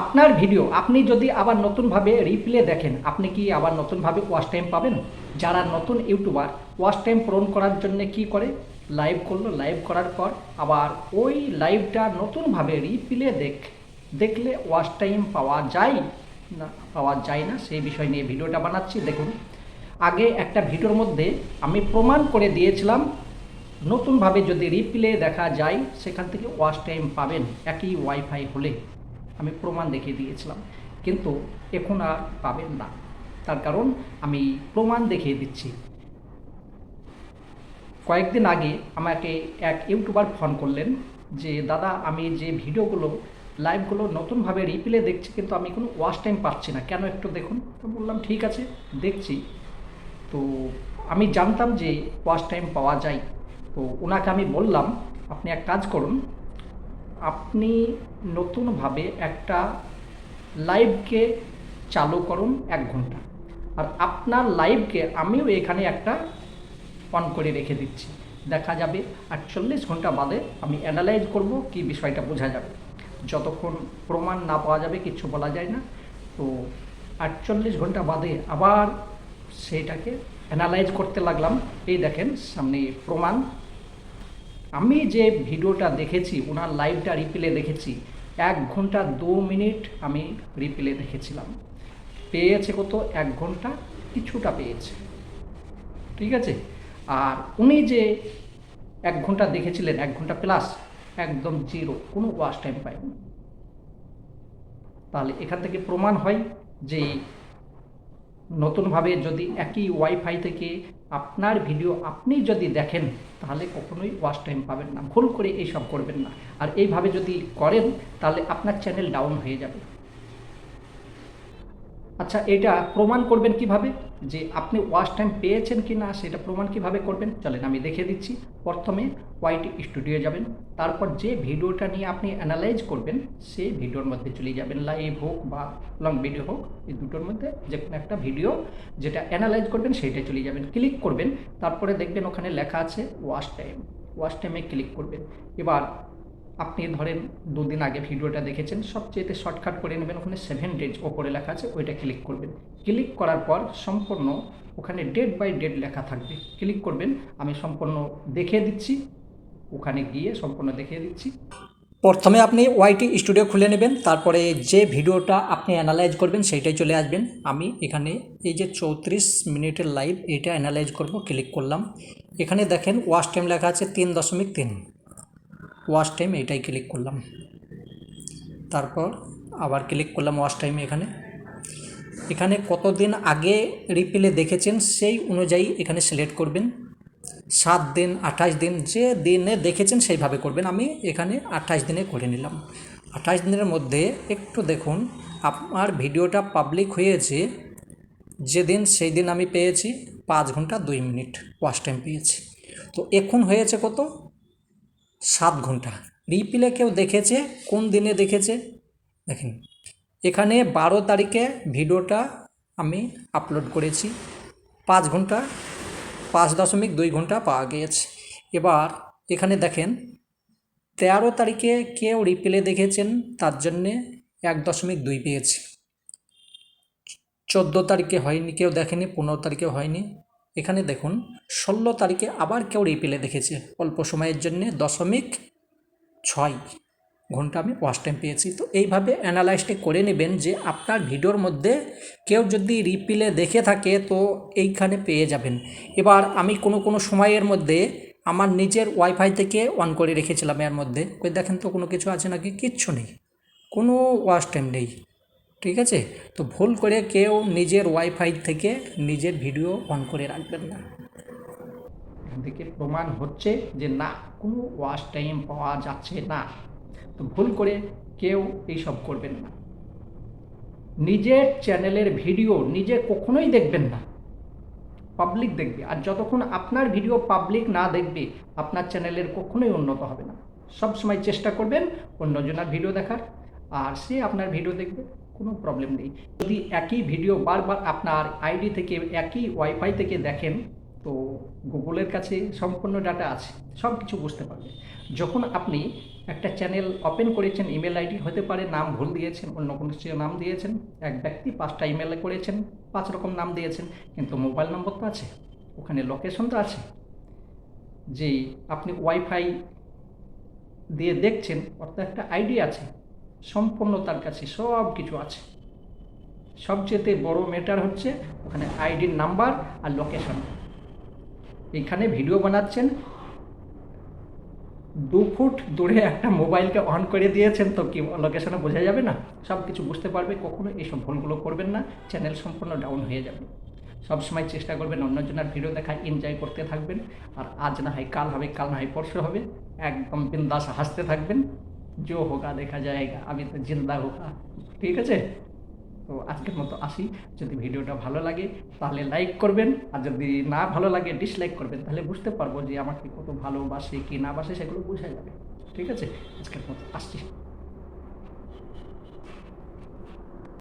আপনার ভিডিও আপনি যদি আবার নতুনভাবে রিপ্লে দেখেন, আপনি কি আবার নতুনভাবে ওয়াচ টাইম পাবেন? যারা নতুন ইউটিউবার ওয়াচ টাইম পূরণ করার জন্য কি করে? লাইভ করল লাইভ করার পর আবার ওই লাইভটা নতুনভাবে রিপ্লে দেখ, দেখলে ওয়াচ টাইম পাওয়া যায়? না, পাওয়া যায় না, সেই বিষয় নিয়ে ভিডিওটা বানাচ্ছি, দেখুন। আগে একটা ভিডিওর মধ্যে আমি প্রমাণ করে দিয়েছিলাম, নতুনভাবে যদি রিপ্লে দেখা যায়, সেখান থেকে ওয়াচ টাইম পাবেন, একই ওয়াইফাই হলে। আমি প্রমাণ দেখিয়ে দিয়েছিলাম। কিন্তু এখন আর পাবেন না। তার কারণ আমি প্রমাণ দেখিয়ে দিচ্ছি। কয়েকদিন আগে আমাকে এক ইউটিউবার ফোন করলেন যে, দাদা, আমি যে ভিডিওগুলো, লাইভগুলো নতুনভাবে রিপ্লে দেখছি, কিন্তু আমি কোনো ওয়াচ টাইম পাচ্ছি না। কেন একটু দেখুন? তো বললাম, ঠিক আছে, দেখছি। তো আমি জানতাম যে ওয়াচ টাইম পাওয়া যায়। তো ওনাকে আমি বললাম, আপনি এক কাজ করুন আপনি নতুনভাবে একটা লাইভকে চালু করুন এক ঘণ্টা। আর আপনার লাইভকে আমিও এখানে একটা অন করে রেখে দিচ্ছি। দেখা যাবে আটচল্লিশ ঘণ্টা বাদে আমি অ্যানালাইজ করব কি বিষয়টা বোঝা যাবে। যতক্ষণ প্রমাণ না পাওয়া যাবে কিছু বলা যায় না। তো আটচল্লিশ ঘণ্টা বাদে আবার সেটাকে অ্যানালাইজ করতে লাগলাম। এই দেখেন, সামনে প্রমাণ। আমি যে ভিডিওটা দেখেছি, ওনার লাইভটা রিপ্লে দেখেছি, এক ঘণ্টা দু মিনিট আমি রিপ্লে দেখেছিলাম। পেয়েছে কত? এক ঘণ্টা কিছুটা পেয়েছে। ঠিক আছে? আর উনি যে এক ঘণ্টা দেখেছিলেন, এক ঘণ্টা প্লাস একদম জিরো কোনো ওয়াশ টাইম পাইনি তাহলে এখান থেকে প্রমাণ হয় যে নতুনভাবে যদি একই ওয়াইফাই থেকে আপনার ভিডিও আপনি যদি দেখেন, তাহলে কখনোই ওয়াচ টাইম পাবেন না। ভুল করে এইসব করবেন না। আর এইভাবে যদি করেন, তাহলে আপনার চ্যানেল ডাউন হয়ে যাবে। আচ্ছা এটা প্রমাণ করবেন কীভাবে? যে আপনি ওয়াচ টাইম পেয়েছেন কি না, সেটা প্রমাণ কীভাবে করবেন? চলেন, আমি দেখিয়ে দিচ্ছি। প্রথমে ওয়াইটি স্টুডিও যাবেন। তারপর যে ভিডিওটা নিয়ে আপনি অ্যানালাইজ করবেন, সেই ভিডিওর মধ্যে চলে যাবেন। লাইভ হোক বা লং ভিডিও হোক, এই দুটোর মধ্যে যে কোনো একটা ভিডিও যেটা অ্যানালাইজ করবেন, সেইটা চলে যাবেন। ক্লিক করবেন, তারপরে দেখবেন ওখানে লেখা আছে ওয়াচ টাইম। ওয়াচ টাইমে ক্লিক করবেন। এবার আপনি ধরেন দুদিন আগে ভিডিওটা দেখেছেন সবচেয়ে শর্টকাট করে নেবেন ওখানে সেভেন ডেজ ওপরে লেখা আছে, ওইটা ক্লিক করবেন। ক্লিক করার পর সম্পূর্ণ ওখানে ডেট বাই ডেট লেখা থাকবে। ক্লিক করবেন, আমি সম্পূর্ণ দেখিয়ে দিচ্ছি, ওখানে গিয়ে সম্পূর্ণ দেখিয়ে দিচ্ছি। প্রথমে আপনি ওয়াইটি স্টুডিও খুলে নেবেন, তারপরে যে ভিডিওটা আপনি অ্যানালাইজ করবেন সেইটাই চলে আসবেন। আমি এখানে এই যে চৌত্রিশ মিনিটের লাইভ এটা অ্যানালাইজ করব ক্লিক করলাম। এখানে দেখেন ওয়াশ টাইম লেখা আছে তিন দশমিক তিন। ওয়াশ টাইম এটাই ক্লিক করলাম। তারপর আবার ক্লিক করলাম ওয়াশ টাইম এখানে। এখানে কতদিন আগে রিপ্লে দেখেছেন সেই অনুযায়ী এখানে সিলেক্ট করবেন। সাত দিন, আঠাশ দিন, যে দিনে দেখেছেন সেইভাবে করবেন। আমি এখানে আঠাশ দিনে করে নিলাম। আঠাশ দিনের মধ্যে একটু দেখুন আমার ভিডিওটা পাবলিক হয়েছে। যেদিন সেই দিন আমি পেয়েছি, পাঁচ ঘণ্টা দুই মিনিট ওয়াশ টাইম পেয়েছি। তো এখন হয়েছে কত? সাত ঘণ্টা। রিপ্লে কেউ দেখেছে? কোন দিনে দেখেছে? দেখেন, এখানে বারো তারিখে ভিডিওটা আমি আপলোড করেছি। পাঁচ ঘণ্টা, পাঁচ দশমিক দুই ঘণ্টা পাওয়া গিয়েছে। এবার এখানে দেখেন, তেরো তারিখে কেউ রিপ্লে দেখেছেন? তার জন্যে এক দশমিক দুই পেয়েছি। চোদ্দ তারিখে হয়নি, কেউ দেখেনি, পনেরো তারিখে হয়নি। এখানে দেখুন, ষোলো তারিখে আবার কেউ রিপ্লে দেখেছে। অল্প সময়ের জন্য দশমিক ছয় ঘণ্টা আমি ওয়াচ টাইম পেয়েছি। তো এইভাবে অ্যানালাইজটা করে নেবেন যে আপনার ভিডিওর মধ্যে কেউ যদি রিপ্লে দেখে থাকে, তো এইখানে পেয়ে যাবেন। এবার আমি কোনো কোনো সময়ের মধ্যে আমার নিজের ওয়াইফাই থেকে অন করে রেখেছিলাম এর মধ্যে। ওই দেখেন তো কোনো কিছু আছে নাকি? কিচ্ছু নেই। কোনো ওয়াচ টাইম নেই। ঠিক আছে? তো ভুল করে কেউ নিজের ওয়াইফাই থেকে নিজের ভিডিও অন করে রাখবেন না। এখান প্রমাণ হচ্ছে যে না, কোনো ওয়াশ টাইম পাওয়া যাচ্ছে না। তো ভুল করে কেউ এইসব করবেন না। নিজের চ্যানেলের ভিডিও নিজে কখনোই দেখবেন না। পাবলিক দেখবে। আর যতক্ষণ আপনার ভিডিও পাবলিক না দেখবে, আপনার চ্যানেলের কখনোই উন্নত হবে না। সব সময় চেষ্টা করবেন অন্যজনের ভিডিও দেখার। আর সে আপনার ভিডিও দেখবে। কোনো প্রবলেম নেই। যদি একই ভিডিও বারবার আপনার আইডি থেকে, একই ওয়াইফাই থেকে দেখেন, তো গুগলের কাছে সম্পূর্ণ ডাটা আছে সব কিছু বুঝতে পারবে যখন আপনি একটা চ্যানেল ওপেন করেছেন ইমেল আইডি হতে পারে, নাম ভুল দিয়েছেন, অন্য কোনো কিছু নাম দিয়েছেন, এক ব্যক্তি পাঁচটা ইমেলে করেছেন, পাঁচ রকম নাম দিয়েছেন, কিন্তু মোবাইল নম্বর তো আছে, ওখানে লোকেশন তো আছে। যে আপনি ওয়াইফাই দিয়ে দেখছেন, অর্থাৎ একটা আইডি আছে সম্পূর্ণ তার কাছে সব কিছু আছে। সবচেয়ে বড় ম্যাটার হচ্ছে ওখানে আইডির নাম্বার আর লোকেশন এখানে ভিডিও বানাচ্ছেন। দু ফুট দূরে একটা মোবাইলকে অন করে দিয়েছেন, তো কি লোকেশনে বোঝা যাবে না? সব কিছু বুঝতে পারবে, কখনো এইসব ভুলগুলো করবেন না চ্যানেল সম্পূর্ণ ডাউন হয়ে যাবে। সবসময় চেষ্টা করবেন অন্যজনের ভিডিও দেখা এনজয় করতে থাকবেন, আর আজ না হয় কাল হবে, কাল না হয় পরশু হবে, একদম বিন্দাস হাসতে থাকবেন। জো হোগা দেখা যায়গা আমি তো জিন্দা হোগা ঠিক আছে তো আজকের মতো আসি যদি ভিডিওটা ভালো লাগে তাহলে লাইক করবেন আর যদি না ভালো লাগে ডিসলাইক করবেন তাহলে বুঝতে পারব যে আমাকে কত ভালোবাসে কি না বাসে সেগুলো বোঝা যাবে ঠিক আছে আজকের মতো আসছি